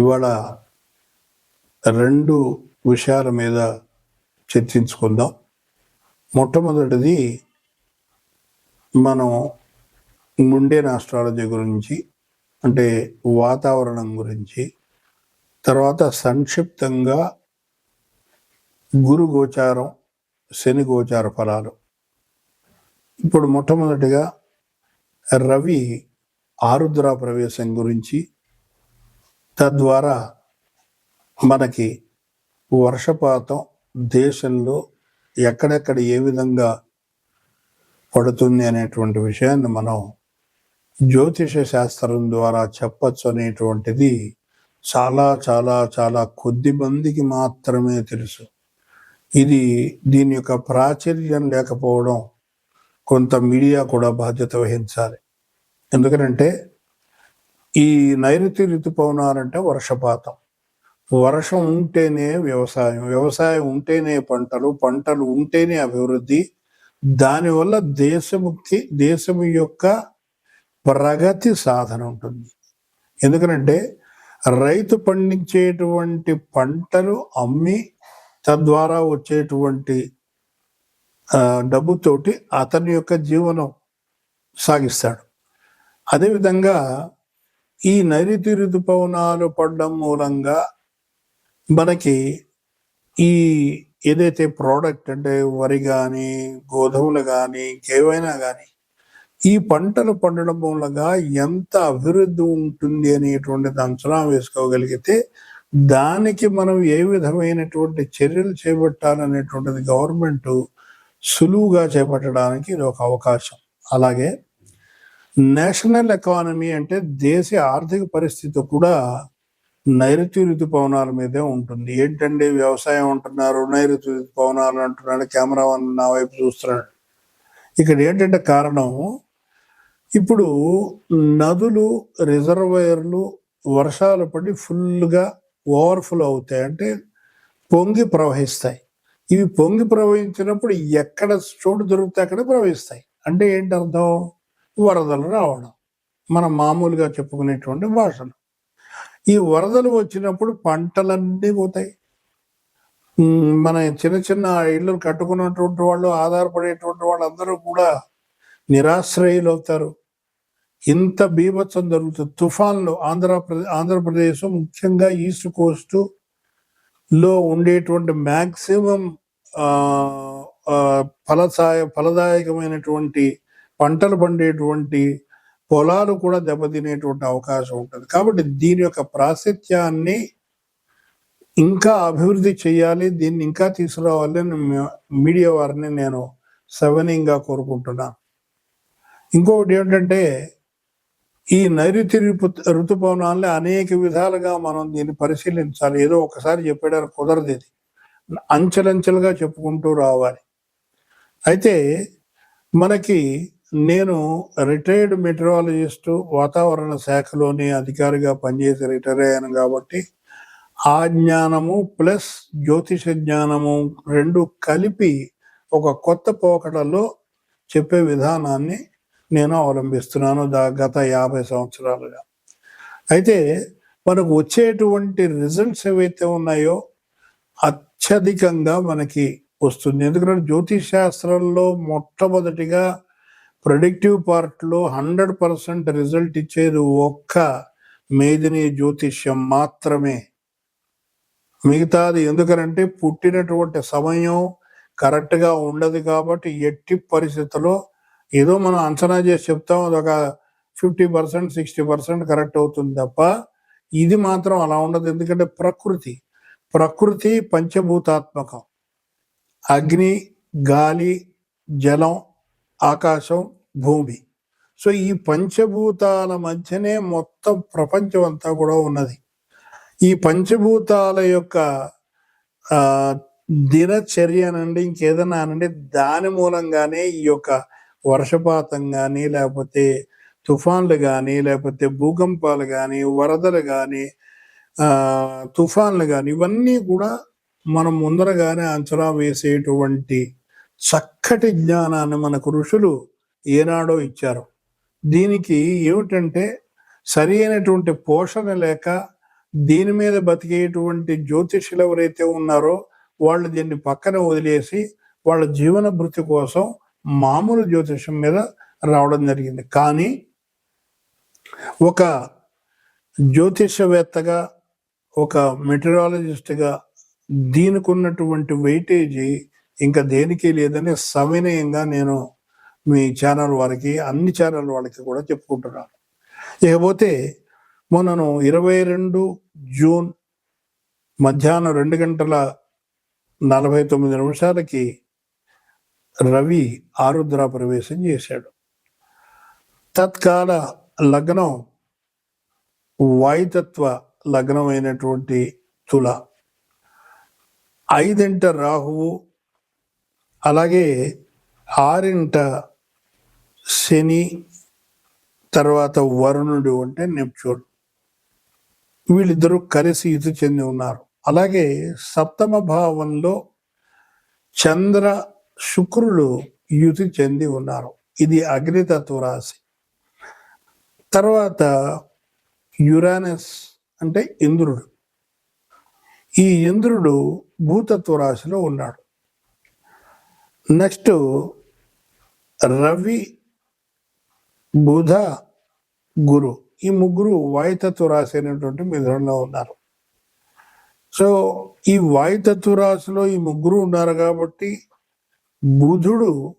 ఇవాళ రెండు విషయాల మీద చర్చించుకుందాం. మొట్టమొదటిది మనం ముండేన్ ఆస్ట్రాలజీ గురించి అంటే వాతావరణం గురించి తర్వాత సంక్షిప్తంగా గురు గోచారం శని గోచార ఫలాలు. ఇప్పుడు మొట్టమొదటిగా రవి ఆరుద్ర ప్రవేశం గురించి తద్వారా మనకి వర్షపాతం దేశంలో ఎక్కడెక్కడ ఏ విధంగా పడుతుంది అనేటువంటి విషయాన్ని మనం జ్యోతిష శాస్త్రం ద్వారా చెప్పచ్చు అనేటువంటిది చాలా చాలా చాలా కొద్ది మందికి మాత్రమే తెలుసు. ఇది దీని యొక్క ప్రాచుర్యం లేకపోవడం కొంత మీడియా కూడా బాధ్యత వహించాలి. ఎందుకంటే ఈ నైరుతి ఋతుపవనాలంటే వర్షపాతం. వర్షం ఉంటేనే వ్యవసాయం వ్యవసాయం ఉంటేనే పంటలు పంటలు ఉంటేనే అభివృద్ధి. దానివల్ల దేశముకి దేశం యొక్క ప్రగతి సాధన ఉంటుంది. ఎందుకంటే రైతు పండించేటువంటి పంటలు అమ్మి తద్వారా వచ్చేటువంటి డబ్బుతోటి అతని యొక్క జీవనం సాగిస్తాడు. అదేవిధంగా ఈ నైరుతి ఋతుపవనాలు పడడం మూలంగా మనకి ఈ ఏదైతే ప్రోడక్ట్ అంటే వరి కానీ గోధుమలు కానీ ఇంకేవైనా కానీ ఈ పంటలు పండడం మూలంగా ఎంత అభివృద్ధి ఉంటుంది అనేటువంటిది అంచనా వేసుకోగలిగితే దానికి మనం ఏ విధమైనటువంటి చర్యలు చేపట్టాలనేటువంటిది గవర్నమెంట్ సులువుగా చేపట్టడానికి ఇది ఒక అవకాశం. అలాగే నేషనల్ ఎకానమీ అంటే దేశ ఆర్థిక పరిస్థితి కూడా నైరుతి ఋతుపవనాల మీదే ఉంటుంది. ఏంటంటే వ్యవసాయం అంటున్నారు నైరుతి ఋతుపవనాలు అంటున్నాడు కెమెరా నా వైపు చూస్తున్నాడు. ఇక్కడ ఏంటంటే కారణం ఇప్పుడు నదులు రిజర్వాయర్లు వర్షాలు పడి ఫుల్గా ఓవర్ఫ్లో అవుతాయి. అంటే పొంగి ప్రవహిస్తాయి. ఇవి పొంగి ప్రవహించినప్పుడు ఎక్కడ చోటు దొరికితే అక్కడ ప్రవహిస్తాయి. అంటే ఏంటి అర్థం? వరదలు రావడం. మనం మామూలుగా చెప్పుకునేటువంటి భాషలు. ఈ వరదలు వచ్చినప్పుడు పంటలన్నీ పోతాయి. మన చిన్న చిన్న ఇళ్ళు కట్టుకున్నటువంటి వాళ్ళు ఆధారపడేటువంటి వాళ్ళందరూ కూడా నిరాశ్రయులు అవుతారు ఇంత బీభత్సం జరుగుతుంది. తుఫాన్లు ఆంధ్రప్రదేశ్ ఆంధ్రప్రదేశ్ ముఖ్యంగా ఈస్ట్ కోస్ట్లో ఉండేటువంటి మ్యాక్సిమం ఫలసాయ ఫలదాయకమైనటువంటి పంటలు పండేటువంటి పొలాలు కూడా దెబ్బతినేటువంటి అవకాశం ఉంటుంది. కాబట్టి దీని యొక్క ప్రాశస్త్యాన్ని ఇంకా అభివృద్ధి చేయాలి దీన్ని ఇంకా తీసుకురావాలని మీడియా వారిని నేను సవనీయంగా కోరుకుంటున్నాను. ఇంకొకటి ఏంటంటే ఈ నైరుతి ఋతుపవనాల్ని అనేక విధాలుగా మనం దీన్ని పరిశీలించాలి. ఏదో ఒకసారి చెప్పాడు కుదరదు ఇది. అంచెలంచెలుగా చెప్పుకుంటూ రావాలి. అయితే మనకి నేను రిటైర్డ్ మెట్రాలజిస్టు వాతావరణ శాఖలోని అధికారిగా పనిచేసి రిటైర్ అయ్యాను కాబట్టి ఆ జ్ఞానము ప్లస్ జ్యోతిష జ్ఞానము రెండు కలిపి ఒక కొత్త పోకడలో చెప్పే విధానాన్ని నేను అవలంబిస్తున్నాను దా గత యాభై సంవత్సరాలుగా. అయితే మనకు వచ్చేటువంటి రిజల్ట్స్ ఏవైతే ఉన్నాయో అత్యధికంగా మనకి వస్తుంది. ఎందుకంటే జ్యోతిష్ శాస్త్రంలో మొట్టమొదటిగా ప్రొడిక్టివ్ పార్ట్లో హండ్రెడ్ పర్సెంట్ రిజల్ట్ ఇచ్చేది ఒక్క మేదిని జ్యోతిష్యం మాత్రమే. మిగతాది ఎందుకనంటే పుట్టినటువంటి సమయం కరెక్ట్గా ఉండదు కాబట్టి ఎట్టి పరిస్థితుల్లో ఏదో మనం అంచనా చేసి చెప్తాం అదొక fifty percent sixty percent correct అవుతుంది తప్ప ఇది మాత్రం అలా ఉండదు. ఎందుకంటే ప్రకృతి ప్రకృతి పంచభూతాత్మకం. అగ్ని గాలి జలం ఆకాశం భూమి. సో ఈ పంచభూతాల మధ్యనే మొత్తం ప్రపంచం అంతా కూడా ఉన్నది. ఈ పంచభూతాల యొక్క దినచర్య అనండి ఇంకేదన్నా అనండి దాని మూలంగానే ఈ యొక్క వర్షపాతం కానీ లేకపోతే తుఫాన్లు కానీ లేకపోతే భూకంపాలు కానీ వరదలు కానీ తుఫాన్లు కానీ ఇవన్నీ కూడా మనం ముందరగానే అంచనా వేసేటువంటి చక్కటి జ్ఞానాన్ని మనకు ఋషులు ఏనాడో ఇచ్చారు. దీనికి ఏమిటంటే సరి అయినటువంటి పోషణ లేక దీని మీద బతికేటువంటి జ్యోతిష్యులు ఎవరైతే ఉన్నారో వాళ్ళు దీన్ని పక్కన వదిలేసి వాళ్ళ జీవన భృతి కోసం మామూలు జ్యోతిషం మీద రావడం జరిగింది. కానీ ఒక జ్యోతిషవేత్తగా ఒక మెటీరియాలజిస్ట్గా దీనికి ఉన్నటువంటి వెయిటేజీ ఇంకా దేనికి లేదని సవినయంగా నేను మీ ఛానల్ వారికి అన్ని ఛానల్ వాళ్ళకి కూడా చెప్పుకుంటున్నాను. ఇకపోతే మొన్నను ఇరవై రెండు జూన్ మధ్యాహ్నం రెండు గంటల నలభై తొమ్మిది నిమిషాలకి రవి ఆరుద్ర ప్రవేశం చేశాడు. తత్కాల లగ్నం వాయుతత్వ లగ్నం అయినటువంటి తుల. ఐదింట రాహువు అలాగే ఆరింట శని తర్వాత వరుణుడు అంటే నెప్చూన్ వీళ్ళిద్దరూ కలిసి ఇది చెంది ఉన్నారు. అలాగే సప్తమ భావంలో చంద్ర శుక్రులు యుతి చెంది ఉన్నారు. ఇది అగ్నితత్వ రాశి. తర్వాత యురానస్ అంటే ఇంద్రుడు. ఈ ఇంద్రుడు భూతత్వ రాశిలో ఉన్నాడు. నెక్స్ట్ రవి బుధ గురు. ఈ ముగ్గురు వాయుతత్వ రాశి అనేటువంటి మిథునంలో ఉన్నారు. సో ఈ వాయుతత్వ రాశిలో ఈ ముగ్గురు ఉన్నారు కాబట్టి బుధుడు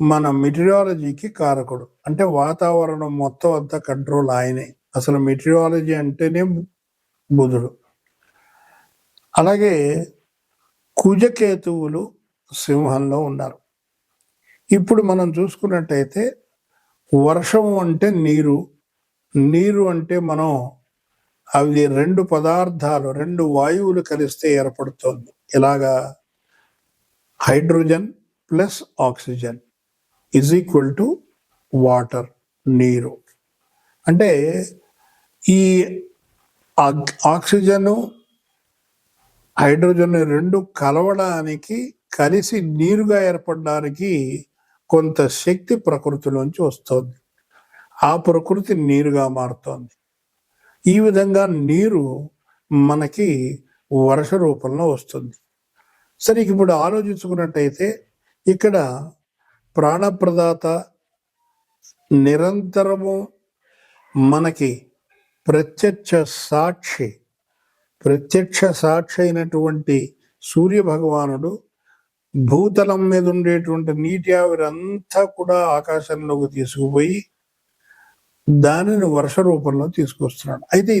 మన మెటీరియాలజీకి కారకుడు. అంటే వాతావరణం మొత్తం అంతా కంట్రోల్ ఆయనే. అసలు మెటీరియాలజీ అంటేనే బుధుడు. అలాగే కుజకేతువులు సింహంలో ఉన్నారు. ఇప్పుడు మనం చూసుకున్నట్టయితే వర్షం అంటే నీరు. నీరు అంటే మనం అవి రెండు పదార్థాలు రెండు వాయువులు కలిస్తే ఏర్పడుతుంది. ఇలాగా hydrogen plus oxygen is equal to water నీరు. అంటే ఈ ఆక్- ఆక్సిజను హైడ్రోజన్ రెండు కలవడానికి కలిసి నీరుగా ఏర్పడడానికి కొంత శక్తి ప్రకృతిలోంచి వస్తుంది. ఆ ప్రకృతి నీరుగా మారుతోంది. ఈ విధంగా నీరు మనకి వర్ష రూపంలో వస్తుంది. సరే ఇప్పుడు ఆలోచించుకున్నట్టయితే ఇక్కడ ప్రాణప్రదాత నిరంతరము మనకి ప్రత్యక్ష సాక్షి ప్రత్యక్ష సాక్షి అయినటువంటి సూర్య భగవానుడు భూతలం మీద ఉండేటువంటి నీటి ఆవిరంతా కూడా ఆకాశంలోకి తీసుకుపోయి దానిని వర్ష రూపంలో తీసుకొస్తున్నాడు. అయితే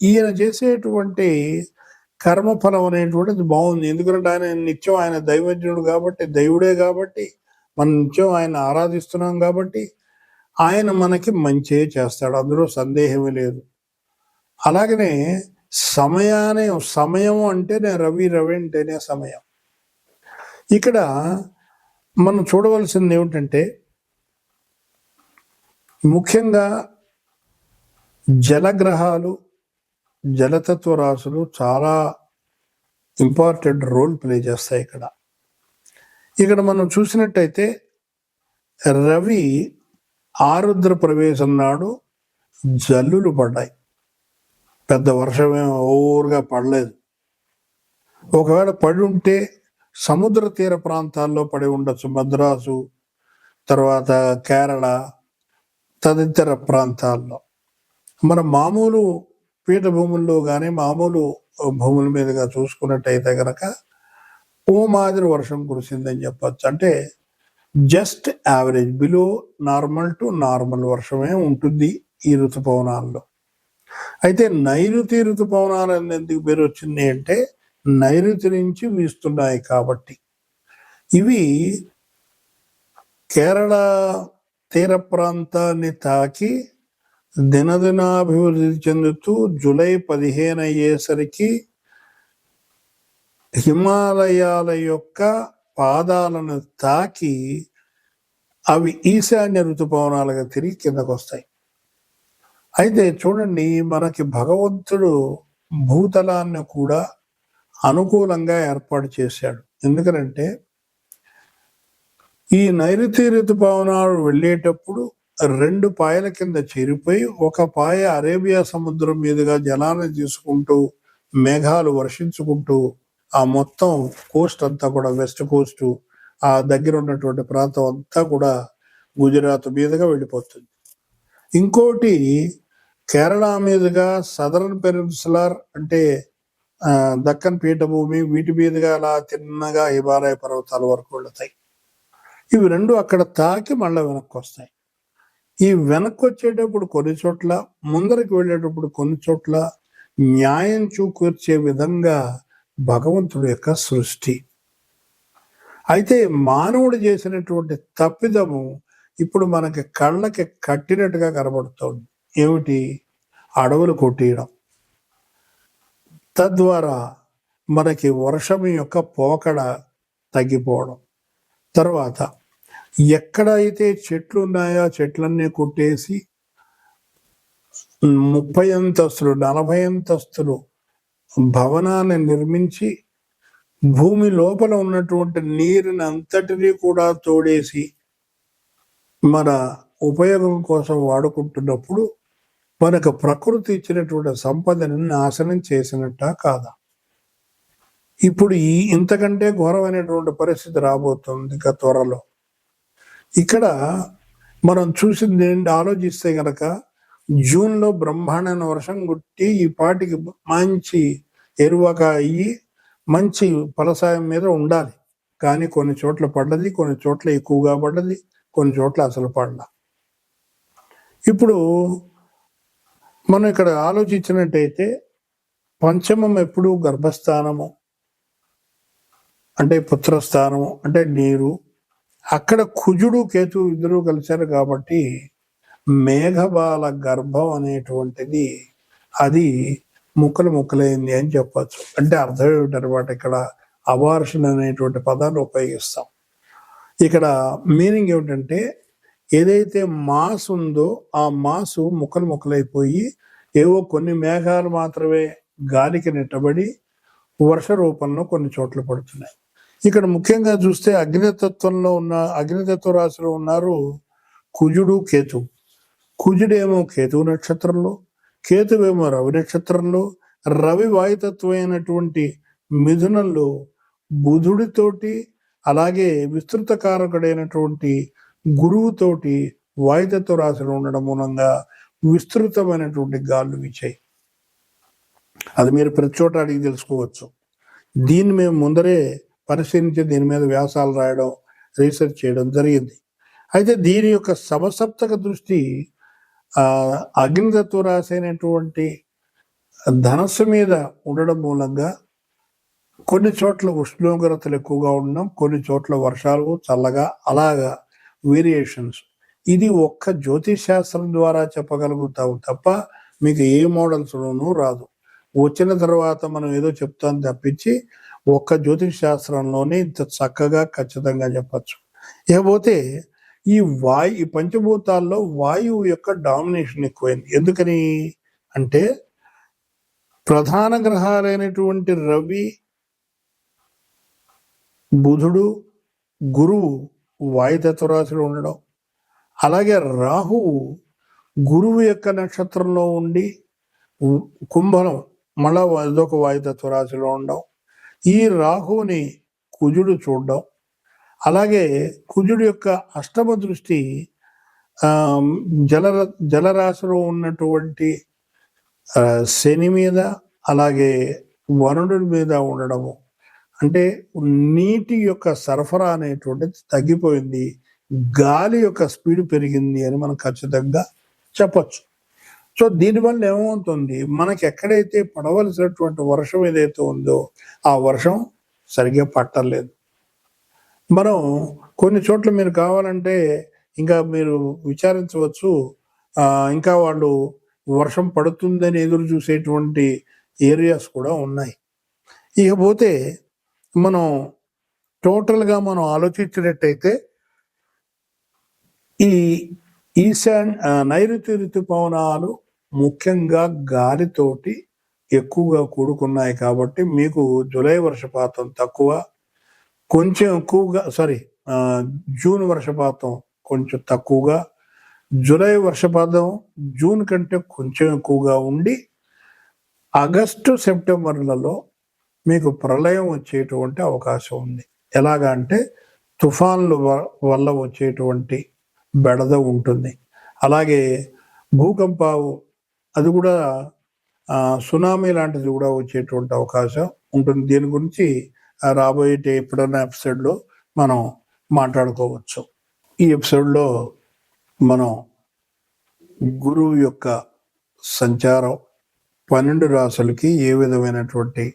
ఈయన చేసేటువంటి కర్మఫలం అనేటువంటిది బాగుంది. ఎందుకంటే ఆయన నిత్యం ఆయన దైవజ్ఞుడు కాబట్టి దైవుడే కాబట్టి మనం నిత్యం ఆయన ఆరాధిస్తున్నాం కాబట్టి ఆయన మనకి మంచే చేస్తాడు. అందులో సందేహమే లేదు. అలాగనే సమయానే సమయం అంటేనే రవి రవి అంటేనే సమయం. ఇక్కడ మనం చూడవలసింది ఏమిటంటే ముఖ్యంగా జలగ్రహాలు జలతత్వ రాశులు చాలా ఇంపార్టెంట్ రోల్ ప్లే చేస్తాయి ఇక్కడ. ఇక్కడ మనం చూసినట్టయితే రవి ఆరుద్ర ప్రవేశం నాడు జల్లులు పడ్డాయి. పెద్ద వర్షం ఓవర్గా పడలేదు. ఒకవేళ పడి ఉంటే సముద్ర తీర ప్రాంతాల్లో పడి ఉండొచ్చు. మద్రాసు తర్వాత కేరళ తదితర ప్రాంతాల్లో. మన మామూలు పీఠభూముల్లో కానీ మామూలు భూముల మీదుగా చూసుకున్నట్టయితే కనుక ఓ మాదిరి వర్షం కురిసిందని చెప్పచ్చు. అంటే just average below normal to normal వర్షమే ఉంటుంది ఈ ఋతుపవనాల్లో అయితే నైరుతి ఋతుపవనాలు ఎందుకు పేరు వచ్చింది అంటే నైరుతి నుంచి వీస్తున్నాయి కాబట్టి. ఇవి కేరళ తీర ప్రాంతాన్ని తాకి దినదినాభివృద్ధి చెందుతూ జూలై పదిహేను అయ్యేసరికి హిమాలయాల యొక్క పాదాలను తాకి అవి ఈశాన్య ఋతుపవనాలుగా తిరిగి కిందకు వస్తాయి అయితే చూడండి మనకి భగవంతుడు భూతలాన్ని కూడా అనుకూలంగా ఏర్పాటు చేశాడు. ఎందుకనంటే ఈ నైరుతి ఋతుపవనాలు వెళ్ళేటప్పుడు రెండు పాయల కింద చేరిపోయి ఒక పాయ అరేబియా సముద్రం మీదుగా జలాన్ని తీసుకుంటూ మేఘాలు వర్షించుకుంటూ ఆ మొత్తం కోస్ట్ అంతా కూడా వెస్ట్ కోస్ట్ ఆ దగ్గర ఉన్నటువంటి ప్రాంతం అంతా కూడా గుజరాత్ మీదుగా వెళ్ళిపోతుంది. ఇంకోటి కేరళ మీదుగా సదరన్ పెనిన్సులార్ అంటే దక్కన్ పీఠభూమి వీటి మీదుగా అలా తిన్నగా హిమాలయ పర్వతాల వరకు వెళతాయి. ఇవి రెండు అక్కడ తాకి మళ్ళీ వెనక్కి వస్తాయి ఈ వెనక్కి వచ్చేటప్పుడు కొన్ని చోట్ల ముందరికి వెళ్ళేటప్పుడు కొన్ని చోట్ల న్యాయం చూకూర్చే విధంగా భగవంతుడి యొక్క సృష్టి. అయితే మానవుడు చేసినటువంటి తప్పిదము ఇప్పుడు మనకి కళ్ళకి కట్టినట్టుగా కనబడుతోంది. ఏమిటి? అడవులు కొట్టేయడం. తద్వారా మనకి వర్షం యొక్క పోకడ తగ్గిపోవడం. తర్వాత ఎక్కడైతే చెట్లు ఉన్నాయో చెట్లన్నీ కొట్టేసి ముప్పై అంతస్తులు నలభై అంతస్తులు భవనాన్ని నిర్మించి భూమి లోపల ఉన్నటువంటి నీరుని అంతటినీ కూడా తోడేసి మన ఉపయోగం కోసం వాడుకుంటున్నప్పుడు మనకు ప్రకృతి ఇచ్చినటువంటి సంపదని నాశనం చేసినట్ట కాదా? ఇప్పుడు ఈ ఇంతకంటే ఘోరమైనటువంటి పరిస్థితి రాబోతుంది ఇక త్వరలో. ఇక్కడ మనం చూసింది ఏంటి? ఆలోచిస్తే గనక జూన్లో బ్రహ్మాండమైన వర్షం గుట్టి ఈ పాటికి మంచి ఎరువక అయ్యి మంచి ఫలసాయం మీద ఉండాలి. కానీ కొన్ని చోట్ల పడ్డది కొన్ని చోట్ల ఎక్కువగా పడ్డది కొన్ని చోట్ల అసలు పడల. ఇప్పుడు మనం ఇక్కడ ఆలోచించినట్టయితే పంచమం ఎప్పుడు గర్భస్థానము? అంటే పుత్రస్థానము అంటే నీరు. అక్కడ కుజుడు కేతు ఇద్దరు కలిశారు కాబట్టి మేఘబాల గర్భం అనేటువంటిది అది ముక్కలు ముక్కలైంది అని చెప్పచ్చు. అంటే అర్థం ఏమిటనమాట ఇక్కడ? అబార్షన్ అనేటువంటి పదాన్ని ఉపయోగిస్తాం. ఇక్కడ మీనింగ్ ఏమిటంటే ఏదైతే మాస్ ఉందో ఆ మాసు ముక్కలు ముక్కలైపోయి ఏవో కొన్ని మేఘాలు మాత్రమే గాలికి నెట్టబడి వర్ష రూపంలో కొన్ని చోట్ల పడుతున్నాయి. ఇక్కడ ముఖ్యంగా చూస్తే అగ్నితత్వంలో ఉన్న అగ్నితత్వ రాశిలో ఉన్నారు కుజుడు కేతు. కుజుడేమో కేతువు నక్షత్రంలో కేతువేమో రవి నక్షత్రంలో రవి వాయుతత్వమైనటువంటి మిథునంలో బుధుడితోటి అలాగే విస్తృత కారకుడైనటువంటి గురువుతోటి వాయుతత్వ రాశిలో ఉండడం మూలంగా విస్తృతమైనటువంటి గాలు వీచాయి. అది మీరు ప్రతి చోట అడిగి తెలుసుకోవచ్చు. దీన్ని మేము ముందరే పరిశీలించి దీని మీద వ్యాసాలు రాయడం రీసెర్చ్ చేయడం జరిగింది. అయితే దీని యొక్క సమసప్తక దృష్టి అగ్నితత్వ రాశి అయినటువంటి ధనస్సు మీద ఉండడం మూలంగా కొన్ని చోట్ల ఉష్ణోగ్రతలు ఎక్కువగా ఉండడం కొన్ని చోట్ల వర్షాలు చల్లగా అలాగా వేరియేషన్స్ ఇది ఒక్క జ్యోతిష్ శాస్త్రం ద్వారా చెప్పగలుగుతావు తప్ప మీకు ఏ మోడల్స్లోనూ రాదు. వచ్చిన తర్వాత మనం ఏదో చెప్తాం తప్పించి ఒక్క జ్యోతిష్ శాస్త్రంలోనే ఇంత చక్కగా ఖచ్చితంగా చెప్పచ్చు. ఇకపోతే ఈ వాయు ఈ పంచభూతాల్లో వాయువు యొక్క డామినేషన్ ఎక్కువైంది. ఎందుకని? అంటే ప్రధాన గ్రహాలైనటువంటి రవి బుధుడు గురువు వాయుతత్వ రాశిలో ఉండడం. అలాగే రాహువు గురువు యొక్క నక్షత్రంలో ఉండి కుంభనం మళ్ళా అదొక వాయుతత్వ రాశిలో ఉండడం. ఈ రాహువుని కుజుడు చూడడం. అలాగే కుజుడు యొక్క అష్టమ దృష్టి జల జలరాశిలో ఉన్నటువంటి శని మీద అలాగే వరుణుడి మీద ఉండడము. అంటే నీటి యొక్క సరఫరా అనేటువంటిది తగ్గిపోయింది. గాలి యొక్క స్పీడ్ పెరిగింది అని మనం ఖచ్చితంగా చెప్పచ్చు. సో దీనివల్ల ఏమవుతుంది? మనకి ఎక్కడైతే పడవలసినటువంటి వర్షం ఏదైతే ఉందో ఆ వర్షం సరిగ్గా పట్టలేదు. మనం కొన్ని చోట్ల మీరు కావాలంటే ఇంకా మీరు విచారించవచ్చు. ఇంకా వాళ్ళు వర్షం పడుతుందని ఎదురు చూసేటువంటి ఏరియాస్ కూడా ఉన్నాయి. ఇకపోతే మనం టోటల్గా మనం ఆలోచించినట్టయితే ఈ ఈశాన్ నైరుతి ఋతుపవనాలు ముఖ్యంగా గాలితోటి ఎక్కువగా కూడుకున్నాయి కాబట్టి మీకు జూలై వర్షపాతం తక్కువ కొంచెం ఎక్కువగా సారీ జూన్ వర్షపాతం కొంచెం తక్కువగా జూలై వర్షపాతం జూన్ కంటే కొంచెం ఎక్కువగా ఉండి ఆగస్టు సెప్టెంబర్లలో మీకు ప్రళయం వచ్చేటువంటి అవకాశం ఉంది. ఎలాగా అంటే తుఫాన్లు వ- వల్ల వచ్చేటువంటి బెడద ఉంటుంది. అలాగే భూకంపాలు అది కూడా సునామీ లాంటిది కూడా వచ్చేటువంటి అవకాశం ఉంటుంది. దీని గురించి రాబోయే ఎప్పుడైనా ఎపిసోడ్లో మనం మాట్లాడుకోవచ్చు. ఈ ఎపిసోడ్లో మనం గురువు యొక్క సంచారం పన్నెండు రాసులకి ఏ విధమైనటువంటి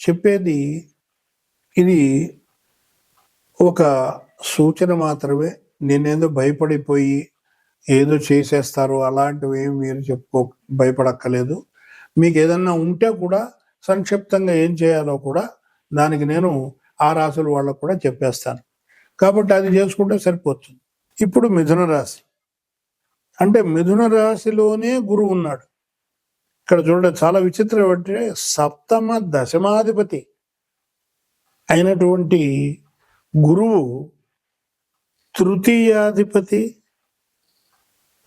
చెప్పేది ఇది ఒక సూచన మాత్రమే. నేనేదో భయపడిపోయి ఏదో చేసేస్తారు అలాంటివి ఏమి మీరు చెప్పుకో భయపడక్కలేదు మీకు ఏదన్నా ఉంటే కూడా సంక్షిప్తంగా ఏం చేయాలో కూడా దానికి నేను ఆ రాశుల వాళ్ళకు కూడా చెప్పేస్తాను. కాబట్టి అది చేసుకుంటే సరిపోతుంది. ఇప్పుడు మిథున రాశి. అంటే మిథున రాశిలోనే గురువు ఉన్నాడు. ఇక్కడ చూడండి చాలా విచిత్రం ఏమంటే సప్తమ దశమాధిపతి అయినటువంటి గురువు తృతీయాధిపతి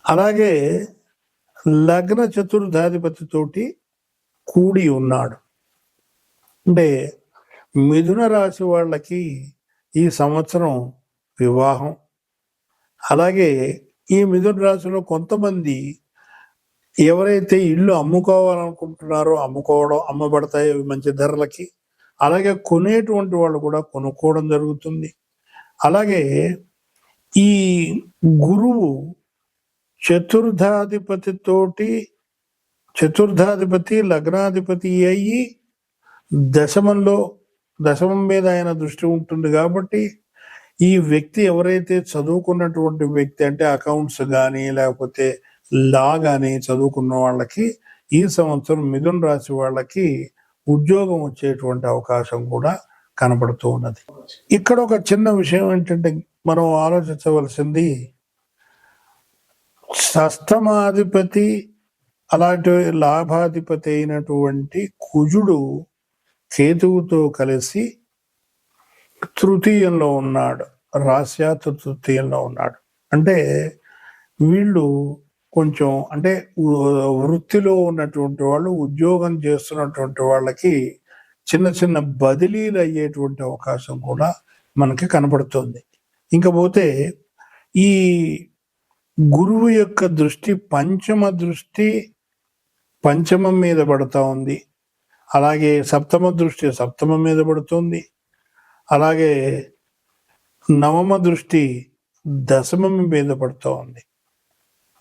అలాగే లగ్న చతుర్థాధిపతితోటి కూడి ఉన్నాడు. అంటే మిథున రాశి వాళ్ళకి ఈ సంవత్సరం వివాహం. అలాగే ఈ మిథున రాశిలో కొంతమంది ఎవరైతే ఇల్లు అమ్ముకోవాలనుకుంటున్నారో అమ్ముకోవడం అమ్మబడతాయి అవి మంచి ధరలకి. అలాగే కొనేటువంటి వాళ్ళు కూడా కొనుక్కోవడం జరుగుతుంది. అలాగే ఈ గురువు చతుర్థాధిపతితోటి చతుర్థాధిపతి లగ్నాధిపతి అయ్యి దశమంలో దశమం మీద ఆయన దృష్టి ఉంటుంది కాబట్టి ఈ వ్యక్తి ఎవరైతే చదువుకున్నటువంటి వ్యక్తి అంటే అకౌంట్స్ కానీ లేకపోతే లా కానీ చదువుకున్న వాళ్ళకి ఈ సంవత్సరం మిథున రాశి వాళ్ళకి ఉద్యోగం వచ్చేటువంటి అవకాశం కూడా కనబడుతూ ఉన్నది. ఇక్కడ ఒక చిన్న విషయం ఏంటంటే మనం ఆలోచించవలసింది షష్టమాధిపతి అలాంటి లాభాధిపతి అయినటువంటి కుజుడు కేతువుతో కలిసి తృతీయంలో ఉన్నాడు రాశ్యాత తృతీయంలో ఉన్నాడు. అంటే వీళ్ళు కొంచెం అంటే వృత్తిలో ఉన్నటువంటి వాళ్ళు ఉద్యోగం చేస్తున్నటువంటి వాళ్ళకి చిన్న చిన్న బదిలీలు అయ్యేటువంటి అవకాశం కూడా మనకి కనపడుతుంది. ఇంకపోతే ఈ గురువు యొక్క దృష్టి పంచమ దృష్టి పంచమం మీద పడుతూ ఉంది. అలాగే సప్తమ దృష్టి సప్తమం మీద పడుతుంది. అలాగే నవమ దృష్టి దశమం మీద పడుతూ ఉంది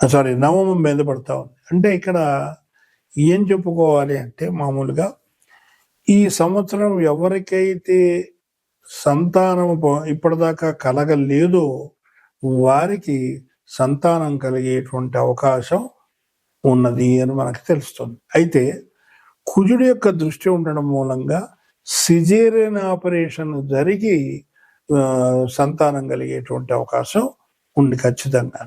సారీ నవమం మీద పడతా. ఉంది అంటే ఇక్కడ ఏం చెప్పుకోవాలి అంటే మామూలుగా ఈ సంవత్సరం ఎవరికైతే సంతానం ఇప్పటిదాకా కలగలేదో వారికి సంతానం కలిగేటువంటి అవకాశం ఉన్నది అని మనకు తెలుస్తుంది. అయితే కుజుడు యొక్క దృష్టి ఉండడం మూలంగా సిజేరియన్ ఆపరేషన్ జరిగి సంతానం కలిగేటువంటి అవకాశం ఉంది ఖచ్చితంగా